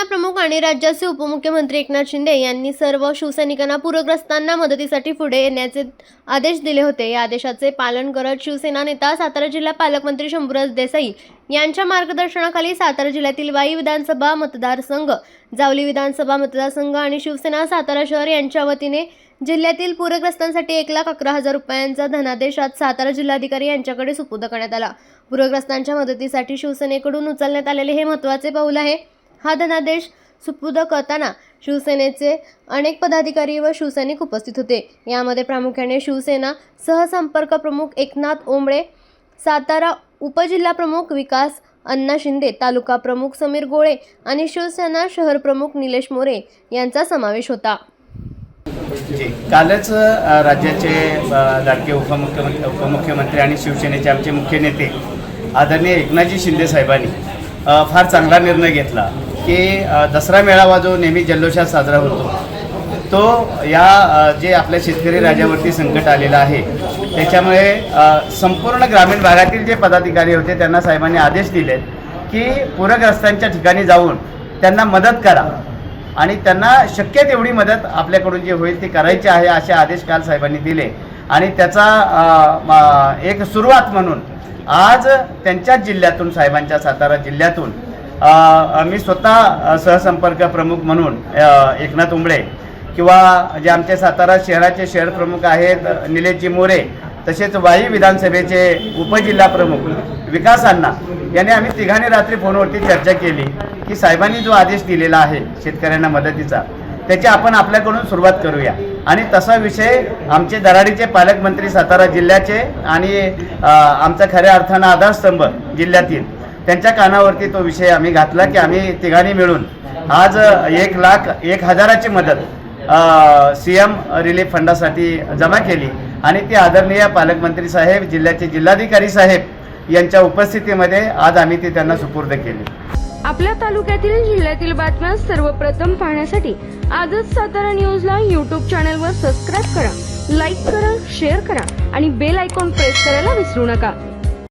शिवसेना प्रमुख आणि राज्याचे उपमुख्यमंत्री एकनाथ शिंदे यांनी सर्व शिवसैनिकांना पूरग्रस्तांना मदतीसाठी पुढे येण्याचे आदेश दिले होते. या आदेशाचे पालन करत शिवसेना नेता सातारा जिल्हा पालकमंत्री शंभूराज देसाई यांच्या मार्गदर्शनाखाली सातारा जिल्ह्यातील वाई विधानसभा मतदारसंघ जावली विधानसभा मतदारसंघ आणि शिवसेना सातारा शहर यांच्या वतीने जिल्ह्यातील पूरग्रस्तांसाठी एक लाख अकरा हजार रुपयांचा धनादेश आज सातारा जिल्हाधिकारी यांच्याकडे सुपूर्द करण्यात आला. पूरग्रस्तांच्या मदतीसाठी शिवसेनेकडून उचलण्यात आलेले हे महत्त्वाचे पाऊल आहे. हा धनादेश सुपूर्द करताना शिवसेनेचे अनेक पदाधिकारी व शिवसैनिक उपस्थित होते. यामध्ये प्रामुख्याने शिवसेना सहसंपर्क प्रमुख एकनाथ ओंबळे सातारा उपजिल्हा प्रमुख विकास अण्णा शिंदे तालुका प्रमुख समीर गोळे आणि शिवसेना शहर प्रमुख निलेश मोरे यांचा समावेश होता. कालच राज्याचे लाडके उपमुख्यमंत्री उपमुख्यमंत्री आणि शिवसेनेचे आमचे मुख्य नेते आदरणीय एकनाथजी शिंदे साहेबांनी फार चांगला निर्णय घेतला. की दसरा मेळावा जो नेहमी जल्लोषात साजरा होतो तो या जे आपल्या शेतकरी राज्यावरती संकट आलेलं आहे त्याच्यामुळे संपूर्ण ग्रामीण भागातील जे पदाधिकारी होते त्यांना साहेबांनी आदेश दिले की पूरग्रस्तांच्या ठिकाणी जाऊन त्यांना मदत करा. आणि त्यांना शक्य तेवढी मदत आपल्याकडून जी होईल ती करायची आहे असे आदेश काल साहेबांनी दिले. आणि त्याचा एक सुरुवात म्हणून आज त्यांच्याच जिल्ह्यातून साहेबांच्या सातारा जिल्ह्यातून मी स्वतः सहसंपर्क प्रमुख म्हणून एकनाथ उंबळे किंवा जे आमचे सातारा शहराचे शहर प्रमुख आहेत निलेशजी मोरे तसेच वाई विधानसभेचे उपजिल्हा प्रमुख विकास अण्णा यांनी आम्ही तिघांनी रात्री फोनवरती चर्चा केली की साहेबांनी जो आदेश दिलेला आहे शेतकऱ्यांना मदतीचा त्याची आपण आपल्याकडून सुरुवात करूया. आणि तसा विषय आमचे दराडीचे पालकमंत्री सातारा जिल्ह्याचे आणि आमचा खऱ्या अर्थानं आधारस्तंभ जिल्ह्यातील त्यांच्या कानावरती तो विषय आम्ही घातला की आम्ही तिघांनी मिळून आज एक लाख एक हजाराची मदत सी एम रिलीफ फंडासाठी जमा केली. आणि ती आदरणीय पालकमंत्री साहेब जिल्ह्याचे जिल्हाधिकारी साहेब यांच्या उपस्थितीमध्ये आज आम्ही ती त्यांना सुपूर्द केली. आपल्या तालुक्यातील जिल्ह्यातील बातम्या सर्वप्रथम पाहण्यासाठी आजच सातारा न्यूजला यूट्यूब चॅनलवर सबस्क्राईब करा लाईक करा शेअर करा आणि बेल आयकॉन प्रेस करायला विसरू नका.